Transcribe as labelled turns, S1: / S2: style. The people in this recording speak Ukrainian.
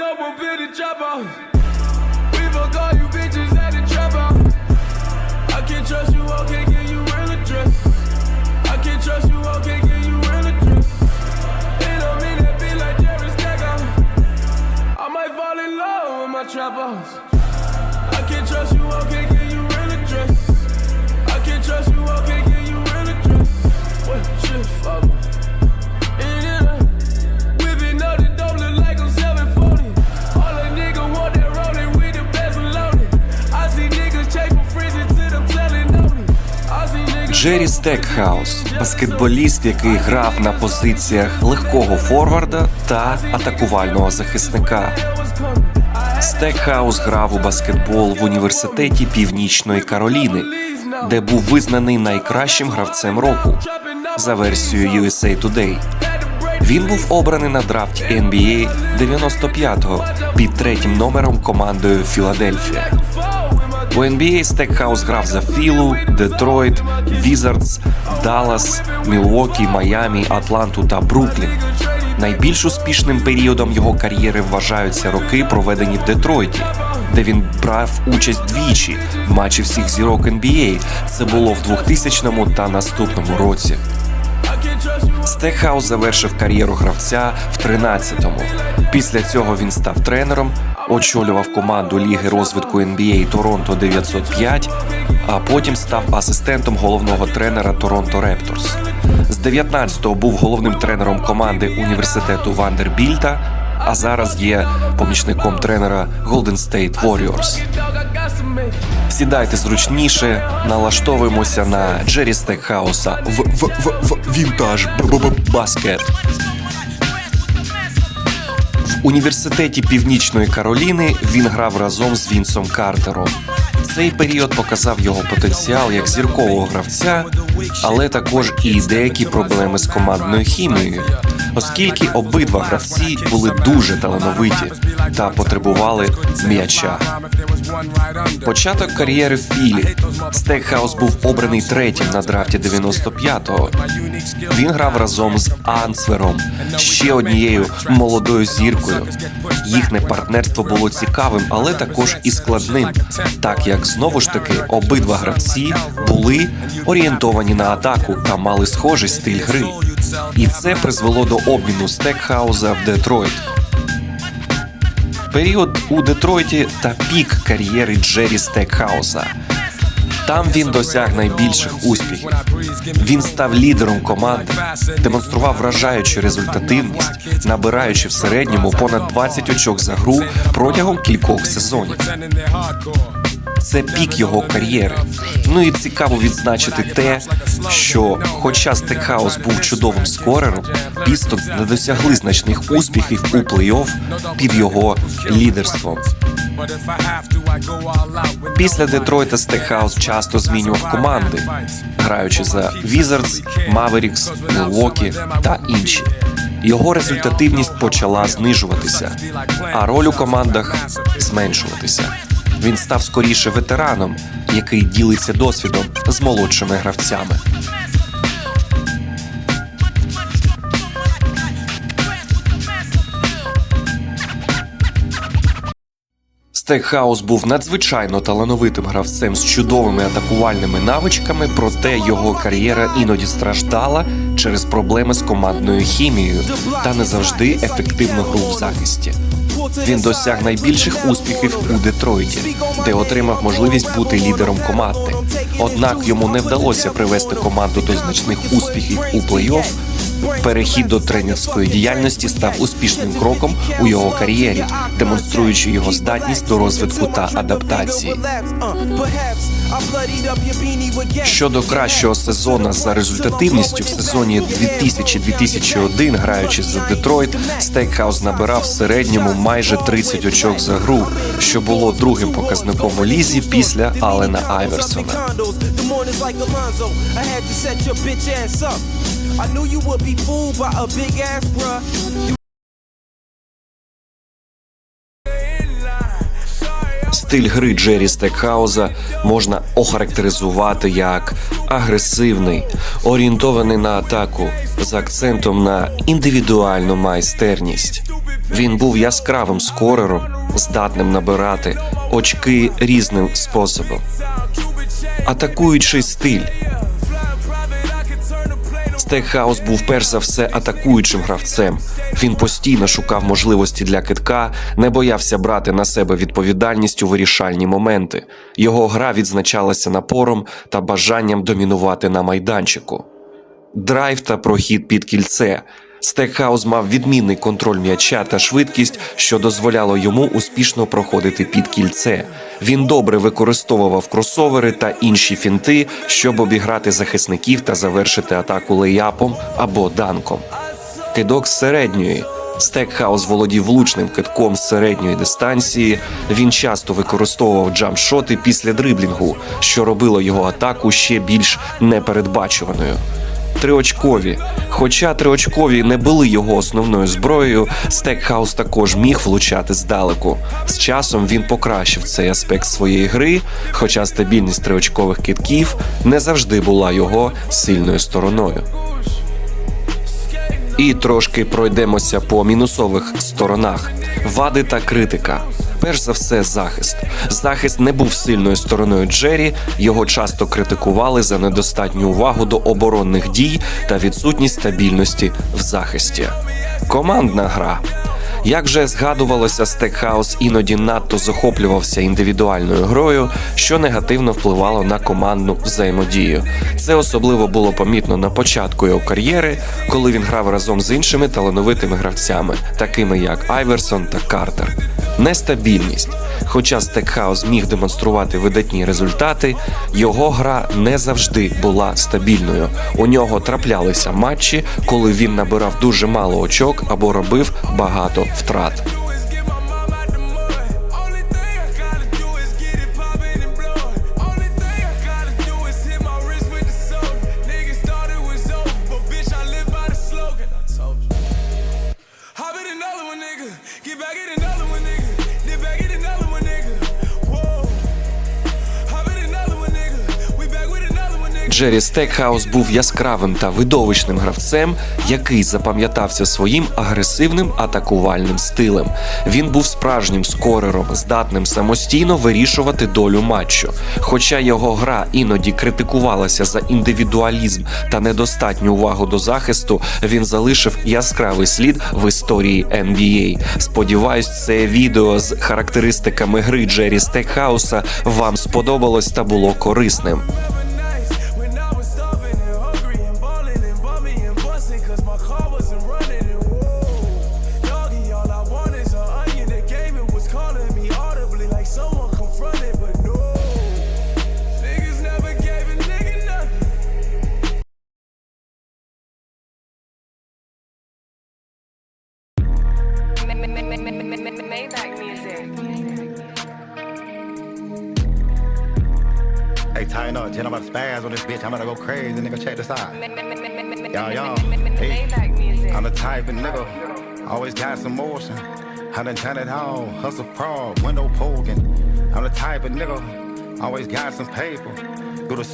S1: the trap house. We fuck all you bitches at the trap house. I can't trust you, I can't give you real address. I can't trust you, I can't give you real address. It don't mean that be like Jerry Stackhouse. I might fall in love with my trap house. I can't trust you, I can't
S2: Джері Стекхаус, баскетболіст, який грав на позиціях легкого форварда та атакувального захисника. Стекхаус грав у баскетбол в університеті Північної Кароліни, де був визнаний найкращим гравцем року за версією USA Today. Він був обраний на драфті NBA 95-го під третім номером командою Філадельфія. У NBA Стекхаус грав за Філу, Детройт, Візардс, Даллас, Мілвокі, Майамі, Атланту та Бруклін. Найбільш успішним періодом його кар'єри вважаються роки, проведені в Детройті, де він брав участь двічі в матчі всіх зірок NBA. Це було в 2000 та наступному році. Стекхаус завершив кар'єру гравця в 13-му. Після цього він став тренером, очолював команду Ліги розвитку NBA Торонто 905, а потім став асистентом головного тренера Торонто Репторс. З 19-го був головним тренером команди університету Вандербільта, а зараз є помічником тренера Golden State Warriors. Сідайте зручніше, налаштовуємося на Джері Стекхауса в, в, в, в вінтаж б-б-б- баскет. Університеті Північної Кароліни він грав разом з Вінсом Картером. Цей період показав його потенціал як зіркового гравця, але також і деякі проблеми з командною хімією, оскільки обидва гравці були дуже талановиті та потребували м'яча. Початок кар'єри в Філі. Стекхаус був обраний третім на драфті 95-го. Він грав разом з Ансвером, ще однією молодою зіркою. Їхнє партнерство було цікавим, але також і складним, так як знову ж таки обидва гравці були орієнтовані на атаку та мали схожий стиль гри. І це призвело до обміну Стекхауза в Детройт. Період у Детройті та пік кар'єри Джері Стекхауса. Там він досяг найбільших успіхів. Він став лідером команди, демонстрував вражаючу результативність, набираючи в середньому понад 20 очок за гру протягом кількох сезонів. Це пік його кар'єри. Ну і цікаво відзначити те, що, хоча Стекхаус був чудовим скорером, Пістонс не досягли значних успіхів у плей-офф під його лідерством. Після Детройта Стекхаус часто змінював команди, граючи за Wizards, Mavericks, Milwaukee та інші. Його результативність почала знижуватися, а роль у командах зменшуватися. Він став скоріше ветераном, який ділиться досвідом з молодшими гравцями. Стекхаус був надзвичайно талановитим гравцем з чудовими атакувальними навичками, проте його кар'єра іноді страждала через проблеми з командною хімією та не завжди ефективну гру в захисті. Він досяг найбільших успіхів у Детройті, де отримав можливість бути лідером команди. Однак йому не вдалося привести команду до значних успіхів у плей-офф. Перехід до тренерської діяльності став успішним кроком у його кар'єрі, демонструючи його здатність до розвитку та адаптації. Щодо кращого сезону за результативністю в сезоні 2000-2001, граючи за Детройт, Стейкхаус набирав в середньому майже 30 очок за гру, що було другим показником у лізі після Алена Айверсона.
S3: I knew you would be fooled by a big ass bruh.
S2: Стиль гри Джері Стекхауза можна охарактеризувати як агресивний, орієнтований на атаку з акцентом на індивідуальну майстерність. Він був яскравим скорером, здатним набирати очки різним способом. Атакуючий стиль. Стейкхаус був перш за все атакуючим гравцем. Він постійно шукав можливості для китка, не боявся брати на себе відповідальність у вирішальні моменти. Його гра відзначалася напором та бажанням домінувати на майданчику. Драйв та прохід під кільце. Стекхаус мав відмінний контроль м'яча та швидкість, що дозволяло йому успішно проходити під кільце. Він добре використовував кросовери та інші фінти, щоб обіграти захисників та завершити атаку лейапом або данком. Кидок з середньої. Стекхаус володів влучним китком з середньої дистанції. Він часто використовував джампшоти після дриблінгу, що робило його атаку ще більш непередбачуваною. Триочкові. Хоча триочкові не були його основною зброєю, Стекхаус також міг влучати здалеку. З часом він покращив цей аспект своєї гри, хоча стабільність триочкових китків не завжди була його сильною стороною. І трошки пройдемося по мінусових сторонах: вади та критика. Перш за все, захист. Захист не був сильною стороною Джері. Його часто критикували за недостатню увагу до оборонних дій та відсутність стабільності в захисті. Командна гра. Як вже згадувалося, Стекхаус іноді надто захоплювався індивідуальною грою, що негативно впливало на командну взаємодію. Це особливо було помітно на початку його кар'єри, коли він грав разом з іншими талановитими гравцями, такими як Айверсон та Картер. Нестабільність. Хоча Стекхаус міг демонструвати видатні результати, його гра не завжди була стабільною. У нього траплялися матчі, коли він набирав дуже мало очок або робив багато втрат.
S1: Get it poppin' and
S2: Джері Стекхаус був яскравим та видовищним гравцем, який запам'ятався своїм агресивним атакувальним стилем. Він був справжнім скорером, здатним самостійно вирішувати долю матчу. Хоча його гра іноді критикувалася за індивідуалізм та недостатню увагу до захисту, він залишив яскравий слід в історії NBA. Сподіваюсь, це відео з характеристиками гри Джері Стекхауса вам сподобалось та було корисним.
S4: Hey, tighten up. Jen, I'm about to spaz on this bitch. I'm about to go crazy. Nigga, check this out. Y'all, y'all. Hey, I'm the type of nigga. Always got some motion. I done done it all. Hustle fraud, window poking. I'm the type of nigga. Always got some paper. Do the